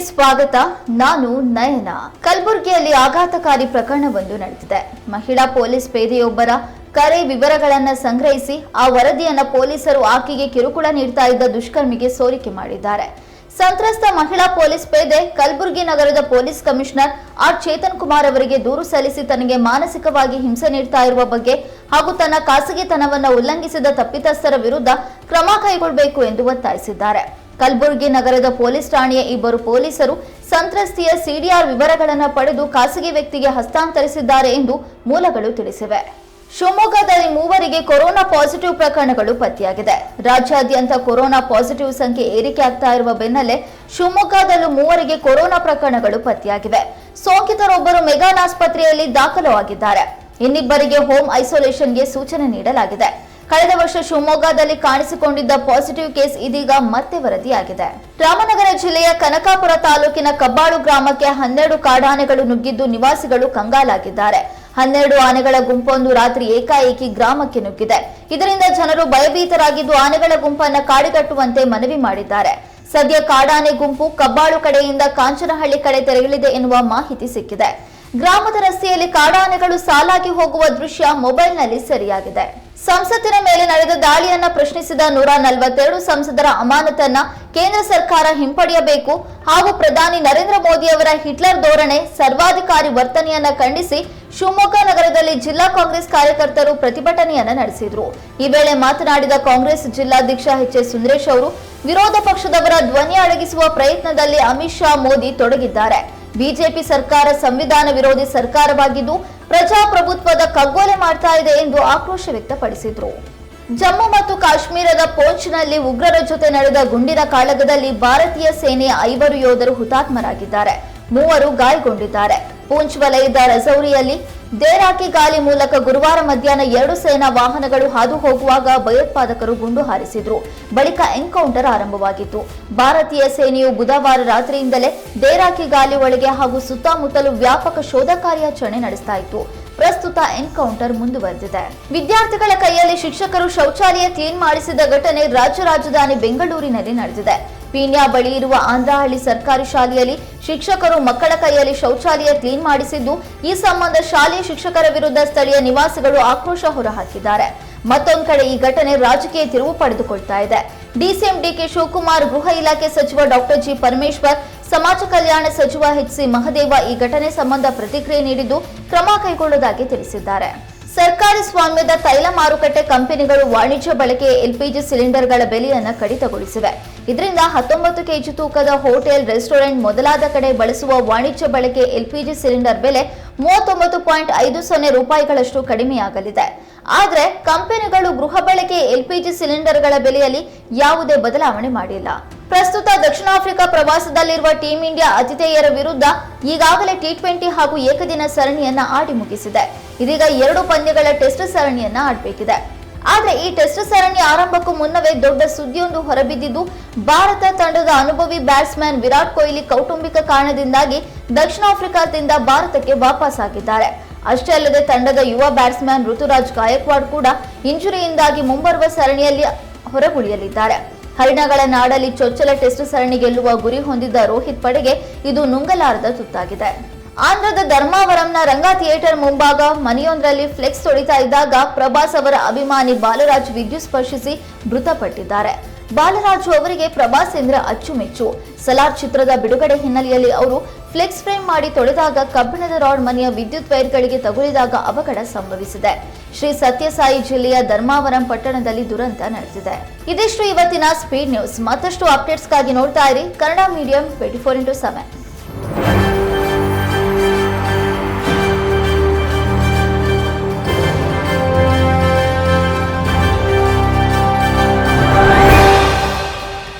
ಸ್ವಾಗತ, ನಾನು ನಯನ. ಕಲಬುರಗಿಯಲ್ಲಿ ಆಘಾತಕಾರಿ ಪ್ರಕರಣವೊಂದು ನಡೆದಿದೆ. ಮಹಿಳಾ ಪೊಲೀಸ್ ಪೇದೆಯೊಬ್ಬರ ಕರೆ ವಿವರಗಳನ್ನ ಸಂಗ್ರಹಿಸಿ ಆ ವರದಿಯನ್ನ ಪೊಲೀಸರು ಆಕೆಗೆ ಕಿರುಕುಳ ನೀಡ್ತಾ ಇದ್ದ ದುಷ್ಕರ್ಮಿಗೆ ಸೋರಿಕೆ ಮಾಡಿದ್ದಾರೆ. ಸಂತ್ರಸ್ತ ಮಹಿಳಾ ಪೊಲೀಸ್ ಪೇದೆ ಕಲಬುರಗಿ ನಗರದ police commissioner R. Chetan Kumar ಅವರಿಗೆ ದೂರು ಸಲ್ಲಿಸಿ ತನಗೆ ಮಾನಸಿಕವಾಗಿ ಹಿಂಸೆ ನೀಡ್ತಾ ಇರುವ ಬಗ್ಗೆ ಹಾಗೂ ತನ್ನ ಖಾಸಗಿತನವನ್ನು ಉಲ್ಲಂಘಿಸಿದ ತಪ್ಪಿತಸ್ಥರ ವಿರುದ್ಧ ಕ್ರಮ ಕೈಗೊಳ್ಳಬೇಕು ಎಂದು ಒತ್ತಾಯಿಸಿದ್ದಾರೆ. ಕಲಬುರಗಿ ನಗರದ ಪೊಲೀಸ್ ಠಾಣೆಯ ಇಬ್ಬರು ಪೊಲೀಸರು ಸಂತ್ರಸ್ತೆಯ ಸಿಡಿಆರ್ ವಿವರಗಳನ್ನು ಪಡೆದು ಖಾಸಗಿ ವ್ಯಕ್ತಿಗೆ ಹಸ್ತಾಂತರಿಸಿದ್ದಾರೆ ಎಂದು ಮೂಲಗಳು ತಿಳಿಸಿವೆ. ಶಿವಮೊಗ್ಗದಲ್ಲಿ ಮೂವರಿಗೆ ಕೊರೋನಾ ಪಾಸಿಟಿವ್ ಪ್ರಕರಣಗಳು ಪತ್ತೆಯಾಗಿದೆ. ರಾಜ್ಯಾದ್ಯಂತ ಕೊರೋನಾ ಪಾಸಿಟಿವ್ ಸಂಖ್ಯೆ ಏರಿಕೆ ಆಗ್ತಾ ಇರುವ ಬೆನ್ನಲ್ಲೇ ಶಿವಮೊಗ್ಗದಲ್ಲೂ ಮೂವರಿಗೆ ಕೊರೋನಾ ಪ್ರಕರಣಗಳು ಪತ್ತೆಯಾಗಿವೆ. ಸೋಂಕಿತರೊಬ್ಬರು ಮೆಗಾನ್ ಆಸ್ಪತ್ರೆಯಲ್ಲಿ ದಾಖಲಾಗಿದ್ದಾರೆ. ಇನ್ನಿಬ್ಬರಿಗೆ ಹೋಮ್ ಐಸೋಲೇಷನ್ಗೆ ಸೂಚನೆ ನೀಡಲಾಗಿದೆ. ಕಳೆದ ವರ್ಷ ಶಿವಮೊಗ್ಗದಲ್ಲಿ ಕಾಣಿಸಿಕೊಂಡಿದ್ದ ಪಾಸಿಟಿವ್ ಕೇಸ್ ಇದೀಗ ಮತ್ತೆ ವರದಿಯಾಗಿದೆ. ರಾಮನಗರ ಜಿಲ್ಲೆಯ ಕನಕಾಪುರ ತಾಲೂಕಿನ ಕಬ್ಬಾಳು ಗ್ರಾಮಕ್ಕೆ ಹನ್ನೆರಡು ಕಾಡಾನೆಗಳು ನುಗ್ಗಿದ್ದು ನಿವಾಸಿಗಳು ಕಂಗಾಲಾಗಿದ್ದಾರೆ. ಹನ್ನೆರಡು ಆನೆಗಳ ಗುಂಪೊಂದು ರಾತ್ರಿ ಏಕಾಏಕಿ ಗ್ರಾಮಕ್ಕೆ ನುಗ್ಗಿದೆ. ಇದರಿಂದ ಜನರು ಭಯಭೀತರಾಗಿದ್ದು ಆನೆಗಳ ಗುಂಪನ್ನ ಕಾಡಿಗಟ್ಟುವಂತೆ ಮನವಿ ಮಾಡಿದ್ದಾರೆ. ಸದ್ಯ ಕಾಡಾನೆ ಗುಂಪು ಕಬ್ಬಾಳು ಕಡೆಯಿಂದ ಕಾಂಚನಹಳ್ಳಿ ಕಡೆ ತೆರಳಿದೆ ಎನ್ನುವ ಮಾಹಿತಿ ಸಿಕ್ಕಿದೆ. ಗ್ರಾಮದ ರಸ್ತೆಯಲ್ಲಿ ಕಾಡಾನೆಗಳು ಸಾಲಾಗಿ ಹೋಗುವ ದೃಶ್ಯ ಮೊಬೈಲ್ನಲ್ಲಿ ಸೆರೆಯಾಗಿದೆ. ಸಂಸತ್ತಿನ ಮೇಲೆ ನಡೆದ ದಾಳಿಯನ್ನ ಪ್ರಶ್ನಿಸಿದ ನೂರ ನಲವತ್ತೆರಡು ಸಂಸದರ ಅಮಾನತನ್ನ ಕೇಂದ್ರ ಸರ್ಕಾರ ಹಿಂಪಡೆಯಬೇಕು ಹಾಗೂ ಪ್ರಧಾನಿ ನರೇಂದ್ರ ಮೋದಿ ಅವರ ಹಿಟ್ಲರ್ ಧೋರಣೆ ಸರ್ವಾಧಿಕಾರಿ ವರ್ತನೆಯನ್ನ ಖಂಡಿಸಿ ಶಿವಮೊಗ್ಗ ನಗರದಲ್ಲಿ ಜಿಲ್ಲಾ ಕಾಂಗ್ರೆಸ್ ಕಾರ್ಯಕರ್ತರು ಪ್ರತಿಭಟನೆಯನ್ನ ನಡೆಸಿದ್ರು. ಈ ವೇಳೆ ಮಾತನಾಡಿದ ಕಾಂಗ್ರೆಸ್ ಜಿಲ್ಲಾಧ್ಯಕ್ಷ ಎಚ್ ಎಸ್ ಸುಂದರೇಶ್ ಅವರು, ವಿರೋಧ ಪಕ್ಷದವರ ಧ್ವನಿ ಅಡಗಿಸುವ ಪ್ರಯತ್ನದಲ್ಲಿ ಅಮಿತ್ ಶಾ ಮೋದಿ ತೊಡಗಿದ್ದಾರೆ. ಬಿಜೆಪಿ ಸರ್ಕಾರ ಸಂವಿಧಾನ ವಿರೋಧಿ ಸರ್ಕಾರವಾಗಿದ್ದು ಪ್ರಜಾಪ್ರಭುತ್ವದ ಕಗ್ಗೊಲೆ ಮಾಡ್ತಾ ಇದೆ ಎಂದು ಆಕ್ರೋಶ ವ್ಯಕ್ತಪಡಿಸಿದ್ರು. ಜಮ್ಮು ಮತ್ತು ಕಾಶ್ಮೀರದ ಪೋಂಚ್ನಲ್ಲಿ ಉಗ್ರರ ಜೊತೆ ನಡೆದ ಗುಂಡಿನ ಕಾಳಗದಲ್ಲಿ ಭಾರತೀಯ ಸೇನೆಯ ಐವರು ಯೋಧರು ಹುತಾತ್ಮರಾಗಿದ್ದಾರೆ. ಮೂವರು ಗಾಯಗೊಂಡಿದ್ದಾರೆ. ಪೂಂಚ್ ವಲಯದ ರಜೌರಿಯಲ್ಲಿ ದೇರಾಕಿ ಗಾಲಿ ಮೂಲಕ ಗುರುವಾರ ಮಧ್ಯಾಹ್ನ ಎರಡು ಸೇನಾ ವಾಹನಗಳು ಹಾದು ಹೋಗುವಾಗ ಭಯೋತ್ಪಾದಕರು ಗುಂಡು ಹಾರಿಸಿದ್ರು. ಬಳಿಕ ಎನ್ಕೌಂಟರ್ ಆರಂಭವಾಗಿತ್ತು. ಭಾರತೀಯ ಸೇನೆಯು ಬುಧವಾರ ರಾತ್ರಿಯಿಂದಲೇ ದೇರಾಕಿ ಗಾಲಿ ಒಳಗೆ ಹಾಗೂ ಸುತ್ತಮುತ್ತಲು ವ್ಯಾಪಕ ಶೋಧ ಕಾರ್ಯಾಚರಣೆ ನಡೆಸ್ತಾ ಇತ್ತು. ಪ್ರಸ್ತುತ ಎನ್ಕೌಂಟರ್ ಮುಂದುವರೆದಿದೆ. ವಿದ್ಯಾರ್ಥಿಗಳ ಕೈಯಲ್ಲಿ ಶಿಕ್ಷಕರು ಶೌಚಾಲಯ ಕ್ಲೀನ್ ಮಾಡಿಸಿದ ಘಟನೆ ರಾಜ್ಯ ರಾಜಧಾನಿ ಬೆಂಗಳೂರಿನಲ್ಲಿ ನಡೆದಿದೆ. ಪೀಣ್ಯ ಬಳಿ ಇರುವ ಆಂಧ್ರಹಳ್ಳಿ ಸರ್ಕಾರಿ ಶಾಲೆಯಲ್ಲಿ ಶಿಕ್ಷಕರು ಮಕ್ಕಳ ಕೈಯಲ್ಲಿ ಶೌಚಾಲಯ ಕ್ಲೀನ್ ಮಾಡಿಸಿದ್ದು, ಈ ಸಂಬಂಧ ಶಾಲೆಯ ಶಿಕ್ಷಕರ ವಿರುದ್ಧ ಸ್ಥಳೀಯ ನಿವಾಸಿಗಳು ಆಕ್ರೋಶ ಹೊರಹಾಕಿದ್ದಾರೆ. ಮತ್ತೊಂದು ಕಡೆ ಈ ಘಟನೆ ರಾಜಕೀಯ ತಿರುವು ಪಡೆದುಕೊಳ್ತಾ ಇದೆ. ಡಿಸಿಎಂ ಡಿಕೆ ಶಿವಕುಮಾರ್, ಗೃಹ ಇಲಾಖೆ ಸಚಿವ ಡಾಕ್ಟರ್ ಜಿ ಪರಮೇಶ್ವರ್, ಸಮಾಜ ಕಲ್ಯಾಣ ಸಚಿವ ಎಚ್ ಸಿ ಮಹದೇವ ಈ ಘಟನೆ ಸಂಬಂಧ ಪ್ರತಿಕ್ರಿಯೆ ನೀಡಿದ್ದು ಕ್ರಮ ಕೈಗೊಳ್ಳುವುದಾಗಿ ತಿಳಿಸಿದ್ದಾರೆ. ಸರ್ಕಾರಿ ಸ್ವಾಮ್ಯದ ತೈಲ ಮಾರುಕಟ್ಟೆ ಕಂಪನಿಗಳು ವಾಣಿಜ್ಯ ಬಳಕೆಯ ಎಲ್ಪಿಜಿ ಸಿಲಿಂಡರ್ಗಳ ಬೆಲೆಯನ್ನು ಕಡಿತಗೊಳಿಸಿವೆ. ಇದರಿಂದ ಹತ್ತೊಂಬತ್ತು ಕೆಜಿ ತೂಕದ ಹೋಟೆಲ್, ರೆಸ್ಟೋರೆಂಟ್ ಮೊದಲಾದ ಕಡೆ ಬಳಸುವ ವಾಣಿಜ್ಯ ಬಳಕೆ ಎಲ್ಪಿಜಿ ಸಿಲಿಂಡರ್ ಬೆಲೆ ಮೂವತ್ತೊಂಬತ್ತು ಪಾಯಿಂಟ್ ಐದು ಸೊನ್ನೆ ರೂಪಾಯಿಗಳಷ್ಟು ಕಡಿಮೆಯಾಗಲಿದೆ. ಆದರೆ ಕಂಪನಿಗಳು ಗೃಹ ಬಳಕೆ ಎಲ್ಪಿಜಿ ಸಿಲಿಂಡರ್ಗಳ ಬೆಲೆಯಲ್ಲಿ ಯಾವುದೇ ಬದಲಾವಣೆ ಮಾಡಿಲ್ಲ. ಪ್ರಸ್ತುತ ದಕ್ಷಿಣ ಆಫ್ರಿಕಾ ಪ್ರವಾಸದಲ್ಲಿರುವ ಟೀಂ ಇಂಡಿಯಾ ಆತಿಥೇಯರ ವಿರುದ್ಧ ಈಗಾಗಲೇ ಟಿ ಟ್ವೆಂಟಿ ಹಾಗೂ ಏಕದಿನ ಸರಣಿಯನ್ನ ಆಡಿ ಮುಗಿಸಿದೆ. ಇದೀಗ ಎರಡು ಪಂದ್ಯಗಳ ಟೆಸ್ಟ್ ಸರಣಿಯನ್ನ ಆಡಬೇಕಿದೆ. ಆದರೆ ಈ ಟೆಸ್ಟ್ ಸರಣಿ ಆರಂಭಕ್ಕೂ ಮುನ್ನವೇ ದೊಡ್ಡ ಸುದ್ದಿಯೊಂದು ಹೊರಬಿದ್ದಿದ್ದು, ಭಾರತ ತಂಡದ ಅನುಭವಿ ಬ್ಯಾಟ್ಸ್ಮನ್ ವಿರಾಟ್ ಕೊಹ್ಲಿ ಕೌಟುಂಬಿಕ ಕಾರಣದಿಂದಾಗಿ ದಕ್ಷಿಣ ಆಫ್ರಿಕಾದಿಂದ ಭಾರತಕ್ಕೆ ವಾಪಸ್ ಆಗಿದ್ದಾರೆ. ಅಷ್ಟೇ ಅಲ್ಲದೆ ತಂಡದ ಯುವ ಬ್ಯಾಟ್ಸ್ಮನ್ ಋತುರಾಜ್ ಗಾಯಕ್ವಾಡ್ ಕೂಡ ಇಂಜುರಿಯಿಂದಾಗಿ ಮುಂಬರುವ ಸರಣಿಯಲ್ಲಿ ಹೊರಗುಳಿಯಲಿದ್ದಾರೆ. ಹರಿಣಗಳ ನಾಡಲ್ಲಿ ಚೊಚ್ಚಲ ಟೆಸ್ಟ್ ಸರಣಿ ಗೆಲ್ಲುವ ಗುರಿ ಹೊಂದಿದ್ದ ರೋಹಿತ್ ಪಡೆಗೆ ಇದು ನುಂಗಲಾರದ ತುತ್ತಾಗಿದೆ. ಆಂಧ್ರದ ಧರ್ಮಾವರಂನ ರಂಗ ಥಿಯೇಟರ್ ಮುಂಭಾಗ ಮನೆಯೊಂದರಲ್ಲಿ ಫ್ಲೆಕ್ಸ್ ತೊಳಿತಾ ಇದ್ದಾಗ ಪ್ರಭಾಸ್ ಅವರ ಅಭಿಮಾನಿ ಬಾಲರಾಜ್ ವಿದ್ಯುತ್ ಸ್ಪರ್ಶಿಸಿ ಮೃತಪಟ್ಟಿದ್ದಾರೆ. ಬಾಲರಾಜು ಅವರಿಗೆ ಪ್ರಭಾಸ್ ಎಂದ್ರೆ ಅಚ್ಚುಮೆಚ್ಚು. ಸಲಾರ್ ಚಿತ್ರದ ಬಿಡುಗಡೆ ಹಿನ್ನೆಲೆಯಲ್ಲಿ ಅವರು ಫ್ಲೆಕ್ಸ್ ಫ್ರೇಮ್ ಮಾಡಿ ತೊಳೆದಾಗ ಕಬ್ಬಿಣದ ರಾಡ್ ಮನೆಯ ವಿದ್ಯುತ್ ವೈರ್ಗಳಿಗೆ ತಗುಲಿದಾಗ ಅವಘಡ ಸಂಭವಿಸಿದೆ. ಶ್ರೀ ಸತ್ಯಸಾಯಿ ಜಿಲ್ಲೆಯ ಧರ್ಮಾವರಂ ಪಟ್ಟಣದಲ್ಲಿ ದುರಂತ ನಡೆದಿದೆ. ಇದಿಷ್ಟು ಇವತ್ತಿನ ಸ್ಪೀಡ್ ನ್ಯೂಸ್ ಮತ್ತಷ್ಟು ಅಪ್ಡೇಟ್ಸ್ಗಾಗಿ ನೋಡ್ತಾ ಇರಿ Kannada medium twenty four into seven